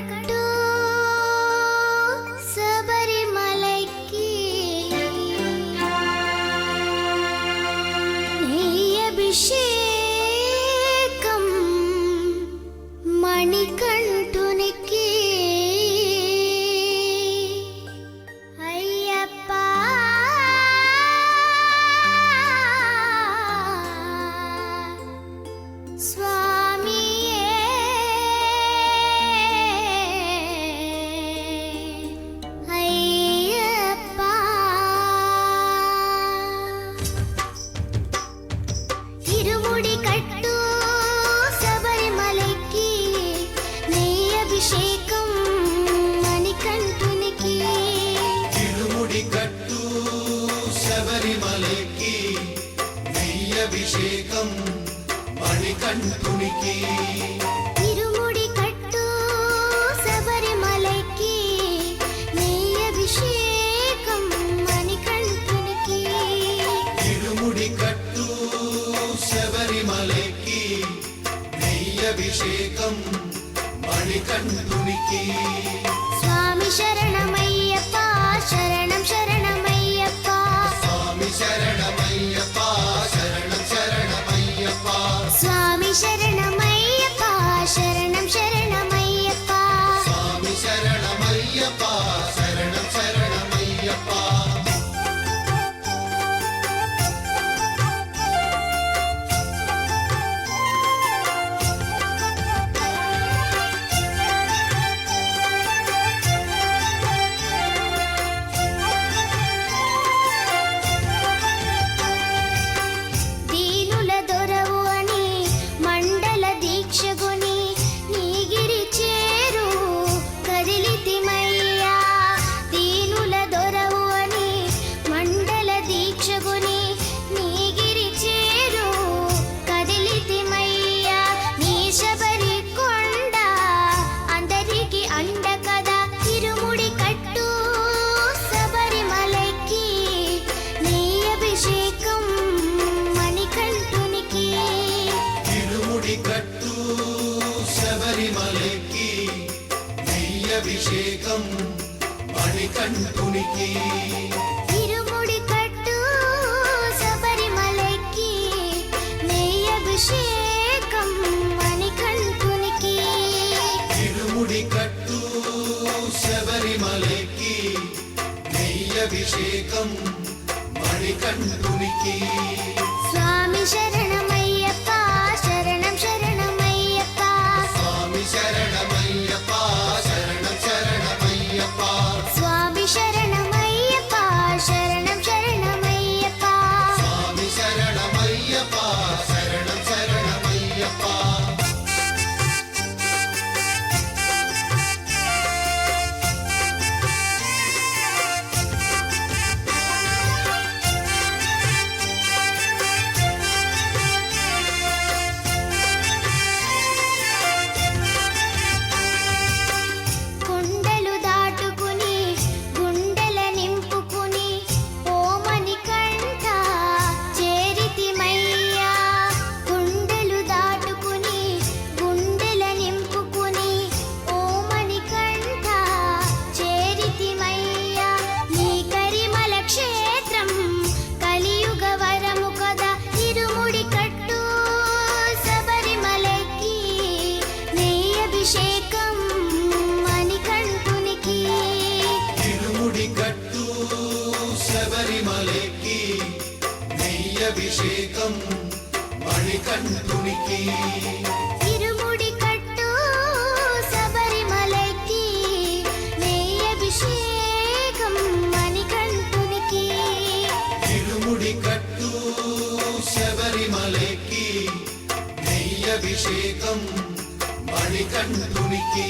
I Second. കൺകുണിക്ക് irumudi കട്ടു ശബരിമലയ്ക്ക്. നെയ്യഭിഷേകം മണികൾ തുണിക്ക്. ഇരുമുടി കട്ടു നെയ്യഭിഷേകം മണികൺ സ്വാമി ശരണമയ്യപ്പ ശരണം ശരണമയ്യപ്പ. സ്വാമി ശരണം അഭിഷേകം മണികണ്ഠുനിക്ക് ശബരിമലയ്ക്ക് നെയ്യഭിഷേകം മണികണ്ഠുനിക്ക് സ്വാമി ശരണം అభిషేకం మణికంఠునికి. ఇరుముడి కట్టు శబరిమలకి నెయ్యి అభిషేకం మణికంఠునికి. ఇరుముడి కట్టు శబరిమలకి అభిషేకం మణికంఠునికి.